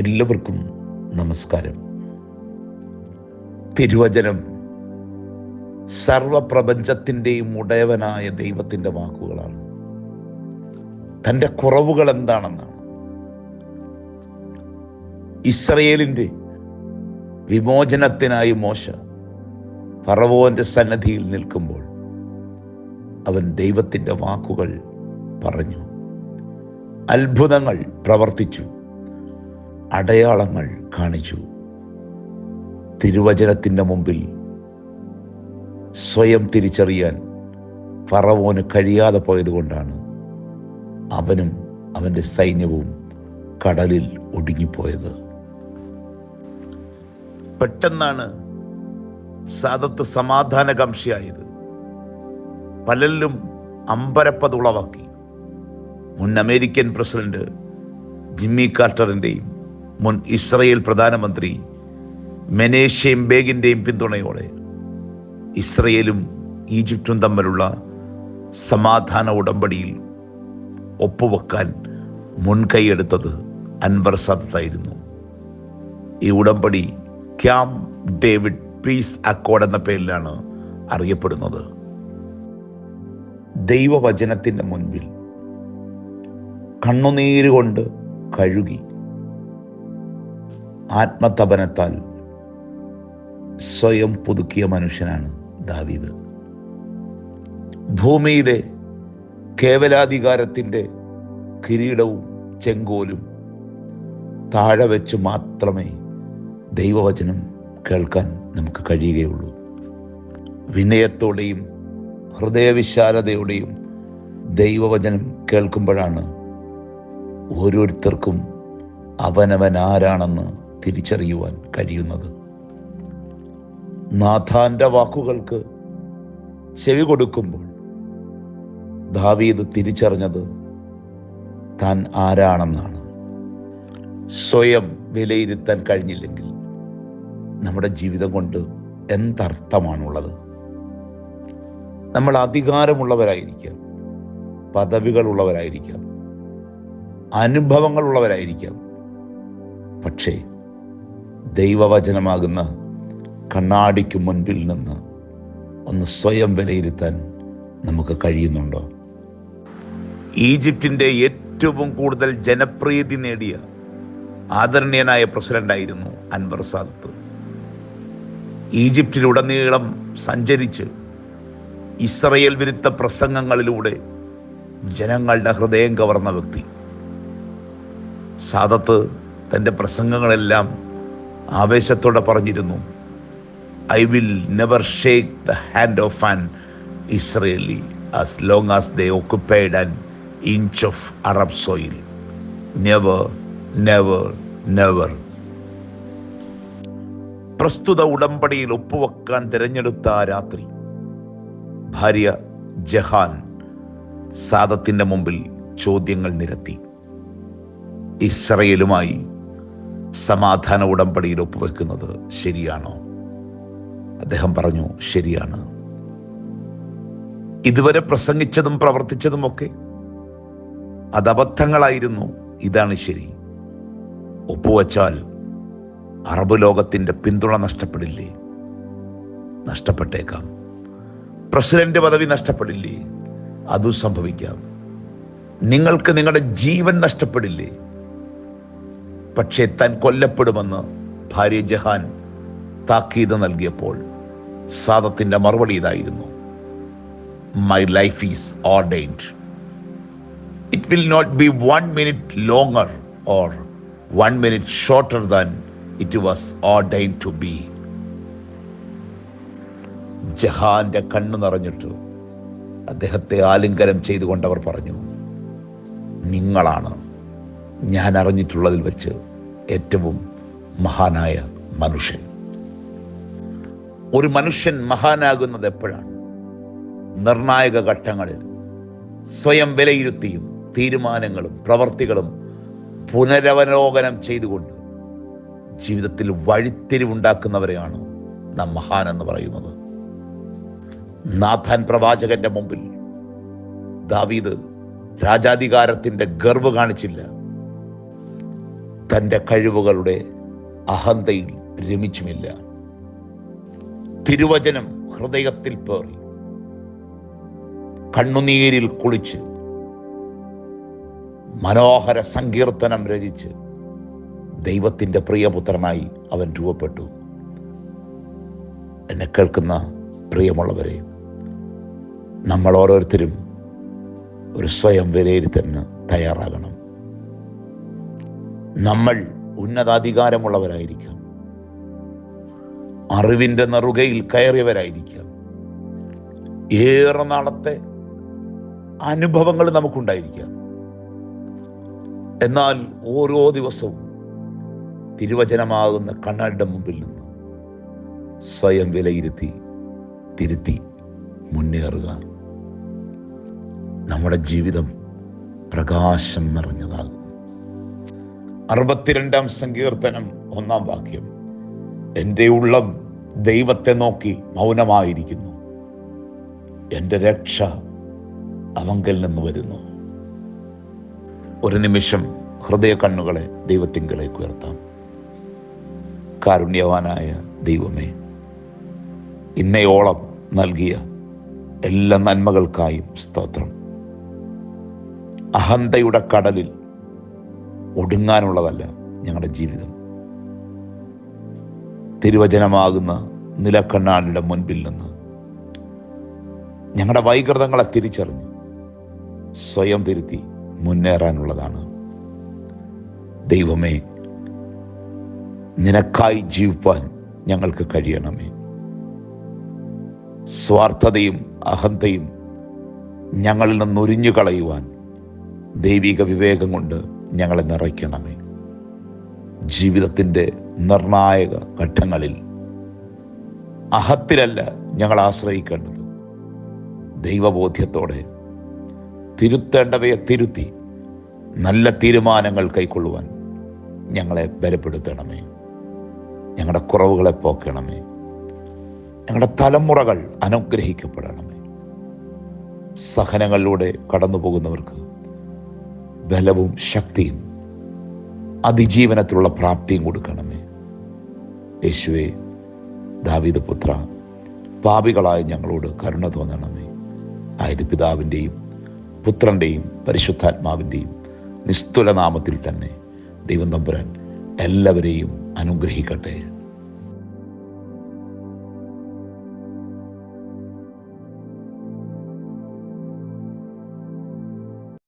എല്ലാവർക്കും നമസ്കാരം. തിരുവചനം സർവപ്രപഞ്ചത്തിന്റെയും ഉടയവനായ ദൈവത്തിന്റെ വാക്കുകളാണ്. തന്റെ കുറവുകൾ എന്താണെന്നാണ്. ഇസ്രയേലിന്റെ വിമോചനത്തിനായി മോശ ഫറവോന്റെ സന്നദ്ധിയിൽ നിൽക്കുമ്പോൾ അവൻ ദൈവത്തിന്റെ വാക്കുകൾ പറഞ്ഞു. അത്ഭുതങ്ങൾ പ്രവർത്തിച്ചു. അടയാളങ്ങൾ കാണിച്ചു. തിരുവചനത്തിന്റെ മുമ്പിൽ സ്വയം തിരിച്ചറിയാൻ ഫറവോന് കഴിയാതെ പോയതുകൊണ്ടാണ് അവനും അവന്റെ സൈന്യവും കടലിൽ ഒടുങ്ങിപ്പോയത്. പെട്ടെന്നാണ് സാദത്ത് സമാധാനകാംക്ഷിയായത്. പലരിലും അമ്പരപ്പത് ഉളവാക്കി. മുൻ അമേരിക്കൻ പ്രസിഡന്റ് ജിമ്മി കാർട്ടറിന്റെയും മുൻ ഇസ്രയേൽ പ്രധാനമന്ത്രി മെനേഷ്യം ബേഗിന്റെയും പിന്തുണയോടെ ഇസ്രയേലും ഈജിപ്തും തമ്മിലുള്ള സമാധാന ഉടമ്പടിയിൽ ഒപ്പുവെക്കാൻ മുൻകൈയെടുത്തത് അൻവർ സദത്തായിരുന്നു. ഈ ഉടമ്പടി ക്യാം ഡേവിഡ് പീസ് അക്കോർഡ് എന്ന പേരിലാണ് അറിയപ്പെടുന്നത്. ദൈവവചനത്തിന്റെ മുൻപിൽ കണ്ണുനീര് കൊണ്ട് കഴുകി ആത്മതപനത്താൽ സ്വയം പുതുക്കിയ മനുഷ്യനാണ് ദാവീദ്. ഭൂമിയിലെ കേവലാധികാരത്തിന്റെ കിരീടവും ചെങ്കോലും താഴെ വെച്ച് മാത്രമേ ദൈവവചനം കേൾക്കാൻ നമുക്ക് കഴിയുകയുള്ളൂ. വിനയത്തോടെയും ഹൃദയവിശാലതയോടെയും ദൈവവചനം കേൾക്കുമ്പോഴാണ് ഓരോരുത്തർക്കും അവനവൻ ആരാണെന്ന് തിരിച്ചറിയുവാൻ കഴിയുന്നത്. നാഥാന്റെ വാക്കുകൾക്ക് ചെവി കൊടുക്കുമ്പോൾ ദാവീദ് തിരിച്ചറിഞ്ഞത് താൻ ആരാണെന്നാണ്. സ്വയം വിലയിരുത്താൻ കഴിഞ്ഞില്ലെങ്കിൽ നമ്മുടെ ജീവിതം കൊണ്ട് എന്തർത്ഥമാണുള്ളത്? നമ്മൾ അധികാരമുള്ളവരായിരിക്കാം പദവികളുള്ളവരായിരിക്കാം അനുഭവങ്ങളുള്ളവരായിരിക്കാം. പക്ഷേ ദൈവവചനമാകുന്ന കണ്ണാടിക്ക് മുൻപിൽ നിന്ന് ഒന്ന് സ്വയം വിലയിരുത്താൻ നമുക്ക് കഴിയുന്നുണ്ടോ? ഈജിപ്തിന്റെ ഏറ്റവും കൂടുതൽ ജനപ്രീതി നേടിയ ആദരണീയനായ പ്രസിഡന്റായിരുന്നു അൻവർ സാദത്ത്. ഈജിപ്തിലുടനീളം സഞ്ചരിച്ച് ഇസ്രയേൽ വിരുദ്ധ പ്രസംഗങ്ങളിലൂടെ ജനങ്ങളുടെ ഹൃദയം കവർന്ന വ്യക്തി. സാദത്ത് തന്റെ പ്രസംഗങ്ങളെല്ലാം ആവേശത്തോടെ പറഞ്ഞിരുന്നു I will never shake the hand of an Israeli as long as they occupied an inch of Arab soil never never never പ്രസ്തുത ഉടമ്പടിയിൽ ഒപ്പുവെക്കാൻ തിരഞ്ഞെടുത്ത ആ രാത്രി ഭാര്യ ജഹാൻ സാദത്തിന്റെ മുമ്പിൽ ചോദ്യങ്ങൾ നിരത്തി. ഇസ്രയേലുമായി സമാധാന ഉടമ്പടിയിൽ ഒപ്പുവെക്കുന്നത് ശരിയാണോ? അദ്ദേഹം പറഞ്ഞു ശരിയാണ്. ഇതുവരെ പ്രസംഗിച്ചതും പ്രവർത്തിച്ചതുമൊക്കെ അത് അബദ്ധങ്ങളായിരുന്നു ഇതാണ് ശരി. ഒപ്പുവച്ചാൽ അറബ് ലോകത്തിന്റെ പിന്തുണ നഷ്ടപ്പെടില്ലേ? നഷ്ടപ്പെട്ടേക്കാം. പ്രസിഡന്റ് പദവി നഷ്ടപ്പെടില്ലേ? അതും സംഭവിക്കാം. നിങ്ങൾക്ക് നിങ്ങളുടെ ജീവൻ നഷ്ടപ്പെടില്ലേ? പക്ഷേ താൻ കൊല്ലപ്പെടുമെന്ന് ഭാര്യ ജഹാൻ താക്കീത് നൽകിയപ്പോൾ സാദത്തിന്റെ മറുപടി ഇതായിരുന്നു. My life is ordained it will not be one minute longer or one minute shorter than it was ordain to be ജഹാന്റെ കണ്ണു നിറഞ്ഞിട്ട് അദ്ദേഹത്തെ ആലിംഗനം ചെയ്തുകൊണ്ട് അവർ പറഞ്ഞു നിങ്ങളാണ് ഞാൻ അറിഞ്ഞിട്ടുള്ളതിൽ വെച്ച് ഏറ്റവും മഹാനായ മനുഷ്യൻ. ഒരു മനുഷ്യൻ മഹാനാകുന്നത് എപ്പോഴാണ്? നിർണായക ഘട്ടങ്ങളിൽ സ്വയം വിലയിരുത്തിയും തീരുമാനങ്ങളും പ്രവർത്തികളും പുനരവലോകനം ചെയ്തുകൊണ്ട് ജീവിതത്തിൽ വഴിത്തിരിവുണ്ടാക്കുന്നവരെയാണ് നാം മഹാൻ എന്ന് പറയുന്നത്. നാഥാൻ പ്രവാചകന്റെ മുമ്പിൽ ദാവീദ് രാജാധികാരത്തിന്റെ ഗർവ് കാണിച്ചില്ല. തന്റെ കഴിവുകളുടെ അഹന്തയിൽ രമിച്ചുമില്ല തിരുവചനം ഹൃദയത്തിൽ പേറി. കണ്ണുനീരിൽ കുളിച്ച് മനോഹര സങ്കീർത്തനം രചിച്ച് ദൈവത്തിന്റെ പ്രിയപുത്രനായി അവൻ രൂപപ്പെട്ടു. എന്നെ കേൾക്കുന്ന പ്രിയമുള്ളവരെ നമ്മൾ ഓരോരുത്തരും ഒരു സ്വയം വിലയിരുത്തലിന് തയ്യാറാകണം. നമ്മൾ ഉന്നതാധികാരമുള്ളവരായിരിക്കാം. അറിവിന്റെ നെറുകയിൽ കയറിയവരായിരിക്കാം. ഏറെ നാളത്തെ അനുഭവങ്ങൾ നമുക്കുണ്ടായിരിക്കാം. എന്നാൽ ഓരോ ദിവസവും തിരുവചനമാകുന്ന കണ്ണാടിയുടെ മുമ്പിൽ നിന്ന് സ്വയം വിലയിരുത്തി തിരുത്തി മുന്നേറുക. നമ്മുടെ ജീവിതം പ്രകാശം നിറഞ്ഞതാകും. അറുപത്തിരണ്ടാം സങ്കീർത്തനം ഒന്നാം വാക്യം. എന്റെ ഉള്ളം ദൈവത്തെ നോക്കി മൗനമായിരിക്കുന്നു. എന്റെ രക്ഷ അവങ്കൽ നിന്ന് വരുന്നു. ഒരു നിമിഷം ഹൃദയ കണ്ണുകളെ ദൈവത്തിങ്കലേക്ക് ഉയർത്താം. കാരുണ്യവാനായ ദൈവമേ ഇന്നയോളം നൽകിയ എല്ലാ നന്മകൾക്കായും സ്തോത്രം. അഹന്തയുടെ കടലിൽ ഒടുങ്ങാനുള്ളതല്ല ഞങ്ങളുടെ ജീവിതം. തിരുവചനമാകുന്ന നിലക്കണ്ണാടിയുടെ മുൻപിൽ നിന്ന് ഞങ്ങളുടെ വൈകൃതങ്ങളെ തിരിച്ചറിഞ്ഞ് സ്വയം തിരുത്തി മുന്നേറാനുള്ളതാണ്. ദൈവമേ നിനക്കായി ജീവിപ്പാൻ ഞങ്ങൾക്ക് കഴിയണമേ. സ്വാർത്ഥതയും അഹന്തയും ഞങ്ങളിൽ നിന്ന് ഒരിഞ്ഞു കളയുവാൻ ദൈവിക വിവേകം കൊണ്ട് ഞങ്ങളെ നിറയ്ക്കണമേ. ജീവിതത്തിന്റെ നിർണായക ഘട്ടങ്ങളിൽ അഹത്തിലല്ല ഞങ്ങൾ ആശ്രയിക്കേണ്ടത്. ദൈവബോധ്യത്തോടെ തിരുത്തേണ്ടവയെ തിരുത്തി നല്ല തീരുമാനങ്ങൾ കൈക്കൊള്ളുവാൻ ഞങ്ങളെ ബലപ്പെടുത്തണമേ. ഞങ്ങളുടെ കുറവുകളെ പോക്കണമേ. ഞങ്ങളുടെ തലമുറകൾ അനുഗ്രഹിക്കപ്പെടണമേ. സഹനങ്ങളിലൂടെ കടന്നു പോകുന്നവർക്ക് ബലവും ശക്തിയും അതിജീവനത്തിലുള്ള പ്രാപ്തിയും കൊടുക്കണമേ. യേശുവെ ദാവീദ് പുത്ര പാപികളായ ഞങ്ങളോട് കരുണ തോന്നണമേ. ആയത് പിതാവിന്റെയും പുത്രന്റെയും പരിശുദ്ധാത്മാവിന്റെയും നിസ്തുലനാമത്തിൽ തന്നെ ദൈവം തമ്പുരാൻ എല്ലാവരെയും അനുഗ്രഹിക്കട്ടെ.